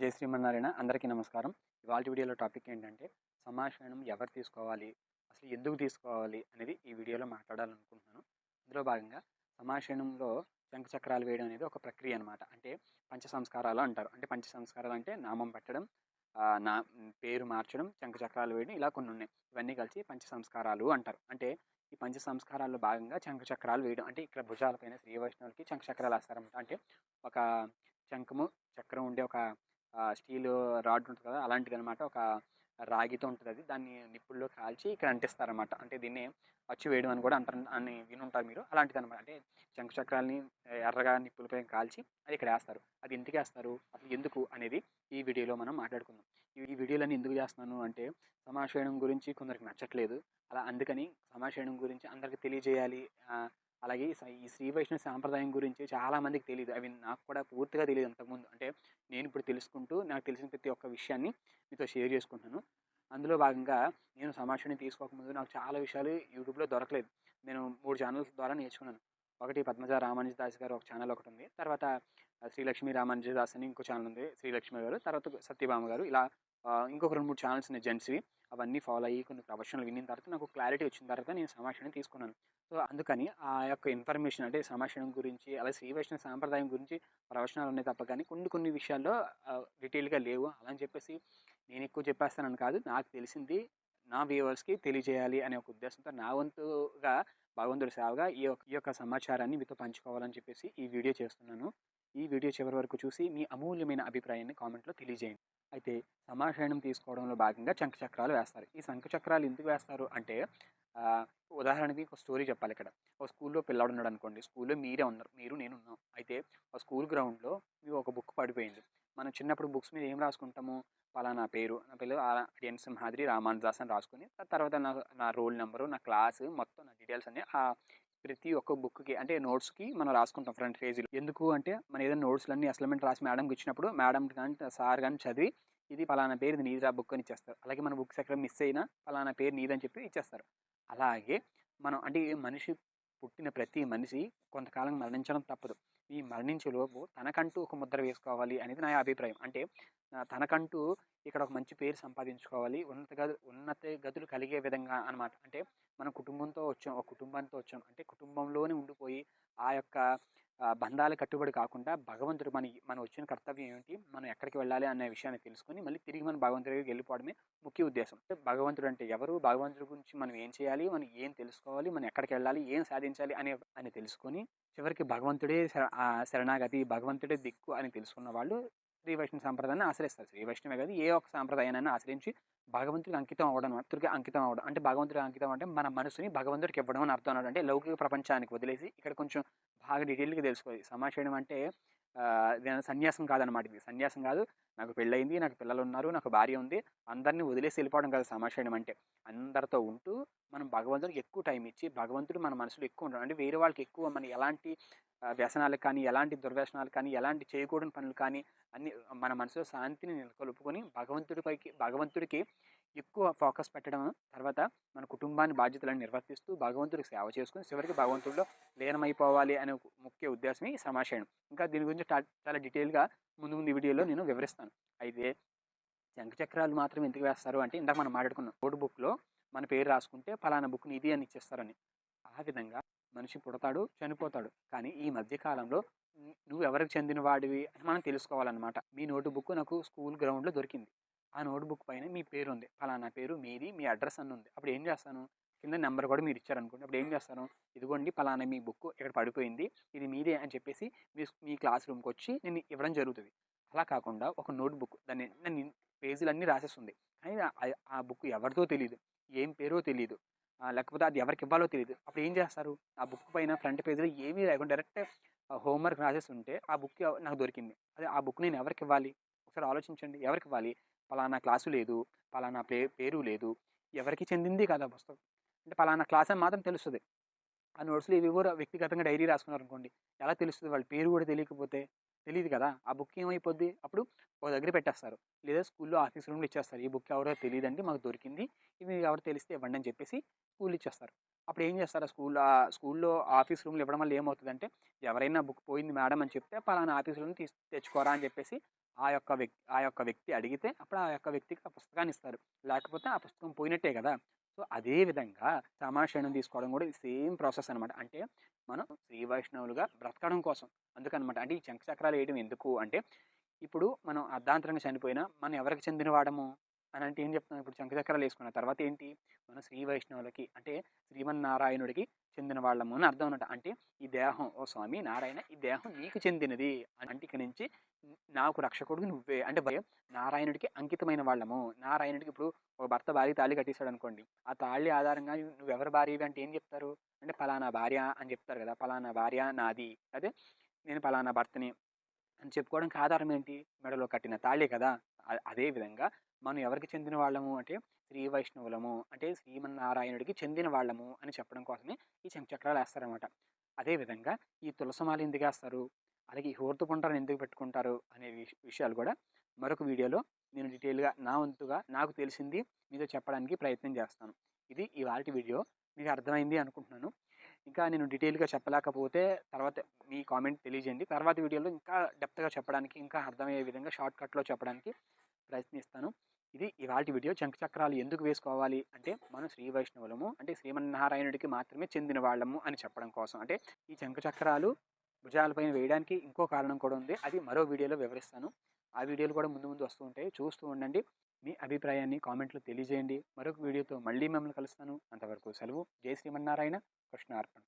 జై శ్రీమన్నారాయణ. అందరికీ నమస్కారం. ఇవాళ వీడియోలో టాపిక్ ఏంటంటే సమాచారం ఎవరు తీసుకోవాలి అసలు ఎందుకు తీసుకోవాలి అనేది ఈ వీడియోలో మాట్లాడాలనుకుంటున్నాను. అందులో భాగంగా సమాషణంలో శంఖ చక్రాలు వేయడం అనేది ఒక ప్రక్రియ అనమాట అంటే పంచ సంస్కారాలు అంటారు. అంటే పంచ సంస్కారాలు అంటే నామం పెట్టడం నా పేరు మార్చడం శంఖ చక్రాలు వేయడం ఇలా కొన్ని ఉన్నాయి. ఇవన్నీ కలిసి పంచ సంస్కారాలు అంటారు. అంటే ఈ పంచ సంస్కారాల్లో భాగంగా శంఖ చక్రాలు వేయడం అంటే ఇక్కడ భుజాలపైన శ్రీ వైష్ణవులకి శంఖ చక్రాలు వేస్తారన్నమాట. అంటే ఒక శంఖము చక్రం ఉండే ఒక స్టీల్ రాడ్ ఉంటుంది కదా అలాంటిది అనమాట ఒక రాగితో ఉంటుంది అది. దాన్ని నిప్పుల్లో కాల్చి ఇక్కడ అంటిస్తారనమాట అంటే దీన్ని అచ్చు వేయడం అని కూడా అంటారు అని వినుంటారు మీరు. అలాంటిది అనమాట అంటే శంఖ చక్రాలని ఎర్రగా నిప్పులపై కాల్చి అది ఇక్కడ వేస్తారు. అది ఎందుకు వేస్తారు? అసలు ఎందుకు? అనేది ఈ వీడియోలో మనం మాట్లాడుకుందాం. ఈ వీడియోలన్నీ ఎందుకు చేస్తున్నాను అంటే సమాషేణం గురించి కొందరికి నచ్చట్లేదు. అలా అందుకని సమాషేణం గురించి అందరికీ తెలియజేయాలి. అలాగే ఈ శ్రీ వైష్ణవ సాంప్రదాయం గురించి చాలా మందికి తెలియదు అవి నాకు కూడా పూర్తిగా తెలియదు అంతకుముందు. అంటే నేను ఇప్పుడు తెలుసుకుంటూ నాకు తెలిసిన ప్రతి ఒక్క విషయాన్ని మీతో షేర్ చేసుకుంటున్నాను. అందులో భాగంగా నేను సమాచారం తీసుకోకముందు నాకు చాలా విషయాలు యూట్యూబ్లో దొరకలేదు. నేను మూడు ఛానల్స్ ద్వారా నేర్చుకున్నాను. ఒకటి పద్మజ రామానుజ దాస్ గారు ఒక ఛానల్ ఒకటి ఉంది. తర్వాత శ్రీలక్ష్మి రామానుజ దాస్ అని ఇంకో ఛానల్ ఉంది. శ్రీలక్ష్మి గారు. తర్వాత సత్యభామ గారు. ఇలా ఇంకొక రెండు మూడు ఛానల్స్ ఉన్నాయి జెంట్స్వి. అవన్నీ ఫాలో అయ్యి కొన్ని ప్రొఫెషనల్ విన్న తర్వాత నాకు క్లారిటీ వచ్చిన తర్వాత నేను సమాచారం తీసుకున్నాను. సో అందుకని ఆ యొక్క ఇన్ఫర్మేషన్ అంటే సమాచారం గురించి అలాగే శ్రీ వైష్ణవ సాంప్రదాయం గురించి ప్రవచనాలు ఉన్నాయి తప్ప కానీ కొన్ని కొన్ని విషయాల్లో డీటెయిల్గా లేవు. అలా అని చెప్పేసి నేను ఎక్కువ చెప్పేస్తానని కాదు. నాకు తెలిసింది నా వ్యూవర్స్కి తెలియజేయాలి అనే ఒక ఉద్దేశంతో నా వంతుగా భగవంతుడి సేవగా ఈ యొక్క ఈ యొక్క సమాచారాన్ని మీతో పంచుకోవాలని చెప్పేసి ఈ వీడియో చేస్తున్నాను. ఈ వీడియో చివరి వరకు చూసి మీ అమూల్యమైన అభిప్రాయాన్ని కామెంట్లో తెలియజేయండి. అయితే సమాచారం తీసుకోవడంలో భాగంగా శంఖ చక్రాలు వేస్తారు. ఈ శంఖ చక్రాలు ఎందుకు వేస్తారు అంటే ఉదాహరణకి ఒక స్టోరీ చెప్పాలి ఇక్కడ. ఒక స్కూల్లో పిల్లాడు ఉన్నాడు అనుకోండి. స్కూల్లో మీరే ఉన్నారు. మీరు నేను ఉన్నాం. అయితే ఆ స్కూల్ గ్రౌండ్లో మీకు ఒక బుక్ పడిపోయింది. మనం చిన్నప్పుడు బుక్స్ మీద ఏం రాసుకుంటాము? పలానా పేరు. నా పేరు ఎన్ సింహాద్రి రామానుదాస్ అని రాసుకుని తర్వాత నా నా రోల్ నెంబరు నా క్లాసు మొత్తం నా డీటెయిల్స్ అన్ని ఆ ప్రతి ఒక్క బుక్కి అంటే నోట్స్కి మనం రాసుకుంటాం ఫ్రంట్ పేజీలో. ఎందుకు అంటే మన ఏదైనా నోట్స్లన్నీ అసైన్మెంట్ రాసి మేడంకి ఇచ్చినప్పుడు మేడం కానీ సార్ కానీ చదివి ఇది పలానా పేరు ఇది నీదిరా బుక్ అని ఇచ్చేస్తారు. అలాగే మన బుక్స్ ఎక్కడ మిస్ అయినా పలానా పేరు నీదని చెప్పి ఇచ్చేస్తారు. అలాగే మనం అంటే మనిషి పుట్టిన ప్రతి మనిషి కొంతకాలం మరణించడం తప్పదు. ఈ మరణించేలోపు తనకంటూ ఒక ముద్ర వేసుకోవాలి అనేది నా అభిప్రాయం. అంటే తనకంటూ ఇక్కడ ఒక మంచి పేరు సంపాదించుకోవాలి ఉన్నత గదు ఉన్నత గదులు కలిగే విధంగా అనమాట అంటే మన కుటుంబంతో వచ్చాం ఒక కుటుంబంతో వచ్చాం. అంటే కుటుంబంలోనే ఉండిపోయి ఆ యొక్క బంధాలు కట్టుబడి కాకుండా భగవంతుడు మన మనం వచ్చిన కర్తవ్యం ఏంటి మనం ఎక్కడికి వెళ్ళాలి అనే విషయాన్ని తెలుసుకొని మళ్ళీ తిరిగి మన భగవంతుడి దగ్గరికి వెళ్ళిపోవడమే ముఖ్య ఉద్దేశం. భగవంతుడు అంటే ఎవరు భగవంతుడి గురించి మనం ఏం చేయాలి మనం ఏం తెలుసుకోవాలి మనం ఎక్కడికి వెళ్ళాలి ఏం సాధించాలి అనే అని తెలుసుకొని చివరికి భగవంతుడే శర- శరణాగతి భగవంతుడే దిక్కు అని తెలుసుకున్న వాళ్ళు శ్రీ వైష్ణవ సాంప్రదాయాన్ని ఆశ్రయిస్తారు. శ్రీ వైష్ణవే కాదు ఏ ఒక్క సాంప్రదాయాన్ని ఆశ్రయించి భగవంతుడికి అంకితం అవ్వడం భగవంతుడికి అంకితం అవ్వడం. అంటే భగవంతుడికి అంకితం అంటే మన మనసుని భగవంతుడికి ఇవ్వడం అని అర్థం అంటే లౌకిక ప్రపంచానికి వదిలేసి ఇక్కడ కొంచెం బాగా డీటెయిల్గా తెలుసుకోవాలి. సమాచారం అంటే సన్యాసం కాదనమాట ఇది. సన్యాసం కాదు. నాకు పెళ్ళయింది నాకు పిల్లలు ఉన్నారు నాకు భార్య ఉంది. అందరినీ వదిలేసి వెళ్ళిపోవడం కాదు సమాచారం అంటే. అందరితో ఉంటూ మనం భగవంతుడికి ఎక్కువ టైం ఇచ్చి భగవంతుడు మన మనసులో ఎక్కువ ఉండడం. అంటే వేరే వాళ్ళకి ఎక్కువ మన ఎలాంటి వ్యసనాలు వ్యసనాలకు కానీ ఎలాంటి దుర్వ్యసనాలు కానీ ఎలాంటి చేయకూడని పనులు కానీ అన్ని మన మనసులో శాంతిని నెలకొల్పుకొని భగవంతుడిపైకి భగవంతుడికి ఎక్కువ ఫోకస్ పెట్టడం తర్వాత మన కుటుంబాన్ని బాధ్యతలను నిర్వర్తిస్తూ భగవంతుడికి సేవ చేసుకుని చివరికి భగవంతుడిలో లీనమైపోవాలి అనే ముఖ్య ఉద్దేశమే ఈ సమాచారం ఇంకా దీని గురించి చాలా డీటెయిల్గా ముందు ముందు వీడియోలో నేను వివరిస్తాను. అయితే శంఖ చక్రాలు మాత్రం ఎందుకు వేస్తారు అంటే ఇందాక మనం మాట్లాడుకున్నాం. నోట్ బుక్లో మన పేరు రాసుకుంటే ఫలానా బుక్ నీది అని ఇచ్చేస్తారని. ఆ విధంగా మనిషి పుడతాడు చనిపోతాడు. కానీ ఈ మధ్యకాలంలో నువ్వు ఎవరికి చెందిన వాడివి అని మనం తెలుసుకోవాలన్నమాట. మీ నోటు బుక్ నాకు స్కూల్ గ్రౌండ్లో దొరికింది. ఆ నోట్ బుక్ పైన మీ పేరు ఉంది ఫలానా పేరు మీది మీ అడ్రస్ అని ఉంది అప్పుడు ఏం చేస్తాను? కింద నెంబర్ కూడా మీరు ఇచ్చారనుకోండి. అప్పుడు ఏం చేస్తాను? ఇదిగోండి ఫలానా మీ బుక్ ఇక్కడ పడిపోయింది. ఇది మీదే అని చెప్పేసి మీ మీ క్లాస్ రూమ్కి వచ్చి నేను ఇవ్వడం జరుగుతుంది. అలా కాకుండా ఒక నోట్ బుక్ దాన్ని దాన్ని పేజీలన్నీ రాసేస్తుంది. కానీ ఆ- ఆ బుక్ ఎవరితో తెలియదు ఏం పేరో తెలియదు లేకపోతే అది ఎవరికి ఇవ్వాలో తెలియదు అప్పుడు ఏం చేస్తారు? ఆ బుక్ పైన ఫ్రంట్ పేజీలో ఏమీ లేకుండా డైరెక్ట్ హోంవర్క్ రాసేసి ఉంటే ఆ బుక్ నాకు దొరికింది. అదే ఆ బుక్ నేను ఎవరికి ఇవ్వాలి? ఒకసారి ఆలోచించండి. ఎవరికి ఇవ్వాలి? పలానా క్లాసు లేదు. పలానా పే పేరు లేదు. ఎవరికి చెందింది కదా ఆ పుస్తకం? అంటే పలానా క్లాస్ అని మాత్రం తెలుస్తుంది. ఆ నోట్స్లో ఇవి కూడా వ్యక్తిగతంగా డైరీ రాసుకున్నారు అనుకోండి ఎలా తెలుస్తుంది? వాళ్ళ పేరు కూడా తెలియకపోతే తెలియదు కదా! ఆ బుక్ ఏమైపోద్ది? అప్పుడు ఒక దగ్గర పెట్టేస్తారు. లేదా స్కూల్లో ఆఫీస్ రూమ్లో ఇచ్చేస్తారు. ఈ బుక్ ఎవరో తెలియదండి మాకు దొరికింది. ఇవి ఎవరు తెలిస్తే ఇవ్వండి అని చెప్పేసి స్కూల్ ఇచ్చేస్తారు. అప్పుడు ఏం చేస్తారు? ఆ స్కూల్ స్కూల్లో ఆఫీస్ రూమ్లో ఇవ్వడం వల్ల ఏమవుతుందంటే ఎవరైనా బుక్ పోయింది మేడం అని చెప్తే పలానా ఆఫీస్ రూమ్ తీసి తెచ్చుకోరా అని చెప్పేసి ఆ యొక్క వ్యక్తి ఆ యొక్క వ్యక్తి అడిగితే అప్పుడు ఆ యొక్క వ్యక్తికి ఆ పుస్తకాన్ని ఇస్తారు. లేకపోతే ఆ పుస్తకం పోయినట్టే కదా! సో అదే విధంగా సమాషణం తీసుకోవడం కూడా సేమ్ ప్రాసెస్ అనమాట అంటే మనం శ్రీ వైష్ణవులుగా బ్రతకడం కోసం. అందుకనమాట. అంటే ఈ శంఖ చక్రాలు వేయడం ఎందుకు అంటే ఇప్పుడు మనం అర్ధాంతరంగా చనిపోయినా మనం ఎవరికి చెందిన వాడము? అని అంటే ఏం చెప్తున్నాం? ఇప్పుడు శంఖ చక్రాలు వేసుకున్న తర్వాత ఏంటి? మన శ్రీ వైష్ణవులకి అంటే శ్రీమన్నారాయణుడికి చెందిన వాళ్ళము అని అర్థం అనమాట అంటే ఈ దేహం ఓ స్వామి నారాయణ ఈ దేహం నీకు చెందినది అంటే ఇక నుంచి నాకు రక్షకుడు నువ్వే. అంటే భయం నారాయణుడికి అంకితమైన వాళ్ళము. నారాయణుడికి ఇప్పుడు ఒక భర్త భార్య తాళి కట్టేశాడు అనుకోండి. ఆ తాళి ఆధారంగా నువ్వు ఎవరి అంటే ఏం చెప్తారు? అంటే ఫలానా భార్య అని చెప్తారు కదా. ఫలానా భార్య నాది. అదే నేను ఫలానా భర్తని అని చెప్పుకోవడానికి ఆధారం ఏంటి? మెడలో కట్టిన తాళే కదా. అదే విధంగా మనం ఎవరికి చెందిన వాళ్ళము అంటే శ్రీ వైష్ణవులము అంటే శ్రీమన్నారాయణుడికి చెందిన వాళ్ళము అని చెప్పడం కోసమే ఈ శంఖచక్రాలు వేస్తారనమాట అదేవిధంగా ఈ తులసమాల ఎందుకు వేస్తారు? అలాగే ఈ హోర్తుకుంటారని ఎందుకు పెట్టుకుంటారు? అనే విషయాలు కూడా మరొక వీడియోలో నేను డీటెయిల్గా నా వంతుగా నాకు తెలిసింది మీతో చెప్పడానికి ప్రయత్నం చేస్తాను. ఇది ఇవాళ వీడియో. మీకు అర్థమైంది అనుకుంటున్నాను. ఇంకా నేను డీటెయిల్గా చెప్పలేకపోతే తర్వాత మీ కామెంట్ తెలియజేయండి. తర్వాత వీడియోలో ఇంకా డెప్త్గా చెప్పడానికి ఇంకా అర్థమయ్యే విధంగా షార్ట్ కట్లో చెప్పడానికి ప్రయత్నిస్తాను. ఇది ఇవాళ వీడియో శంఖ చక్రాలు ఎందుకు వేసుకోవాలి అంటే మనం శ్రీ వైష్ణవులము అంటే శ్రీమన్నారాయణుడికి మాత్రమే చెందిన వాళ్ళము అని చెప్పడం కోసం. అంటే ఈ శంఖ చక్రాలు భుజాలపైన వేయడానికి ఇంకో కారణం కూడా ఉంది. అది మరో వీడియోలో వివరిస్తాను. ఆ వీడియోలు కూడా ముందు ముందు వస్తూ ఉంటాయి. చూస్తూ ఉండండి. మీ అభిప్రాయాన్ని కామెంట్లో తెలియజేయండి. మరొక వీడియోతో మళ్ళీ మిమ్మల్ని కలుస్తాను. అంతవరకు సెలవు. జై శ్రీమన్నారాయణ. కృష్ణార్పణ.